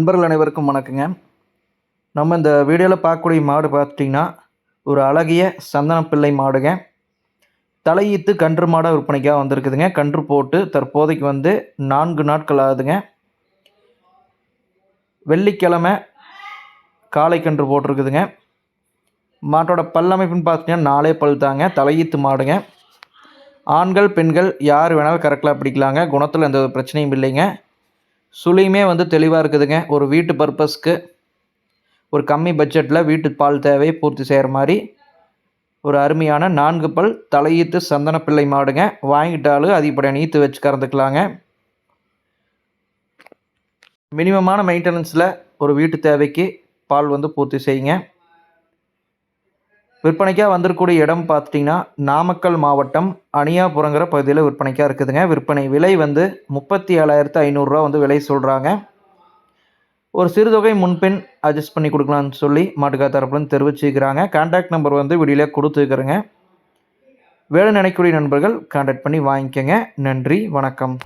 நண்பர்கள் அனைவருக்கும் வணக்கங்க. நம்ம இந்த வீடியோவில் பார்க்கக்கூடிய மாடு பார்த்துட்டிங்கன்னா ஒரு அழகிய சந்தன பிள்ளை மாடுங்க. தலையீத்து கன்று மாடாக விற்பனைக்காக வந்திருக்குதுங்க. கன்று போட்டு தற்போதைக்கு வந்து நான்கு நாட்கள் ஆகுதுங்க. வெள்ளிக்கிழமை காளை கன்று போட்டிருக்குதுங்க. மாட்டோட பல்லமைப்புன்னு பார்த்தீங்கன்னா நாலே பல் தாங்க. தலையீத்து மாடுங்க. ஆண்கள் பெண்கள் யார் வேணாலும் கரெக்டாக பிடிக்கலாங்க. குணத்தில் எந்த ஒரு பிரச்சனையும் இல்லைங்க. சுழியுமே வந்து தெளிவாக இருக்குதுங்க. ஒரு வீட்டு பர்பஸ்க்கு ஒரு கம்மி பட்ஜெட்டில் வீட்டு பால் தேவையை பூர்த்தி செய்கிற மாதிரி ஒரு அருமையான நான்கு பல் தலையீத்து சந்தன பிள்ளை மாடுங்க. வாங்கிட்டாலும் அதிகப்படியாக நீத்து வச்சு கறந்துக்கலாங்க. மினிமமான மெயின்டெனன்ஸில் ஒரு வீட்டு தேவைக்கு பால் வந்து பூர்த்தி செய்யுங்க. விற்பனைக்காக வந்திருக்கக்கூடிய இடம் பார்த்துட்டிங்கன்னா நாமக்கல் மாவட்டம் அணியாபுரங்கிற பகுதியில் விற்பனைக்காக இருக்குதுங்க. விற்பனை விலை வந்து முப்பத்தி ஏழாயிரத்து ஐநூறுரூவா வந்து விலை சொல்கிறாங்க ஒரு சிறுதொகை முன்பின் அட்ஜஸ்ட் பண்ணி கொடுக்கலான்னு சொல்லி மாட்டுக்கா தரப்புலன்னு தெரிவிச்சுக்கிறாங்க. கான்டாக்ட் நம்பர் வந்து வீடியோல கொடுத்துருக்குறேங்க. வேலை நினைக்கக்கூடிய நண்பர்கள் கான்டாக்ட் பண்ணி வாங்கிக்கோங்க. நன்றி வணக்கம்.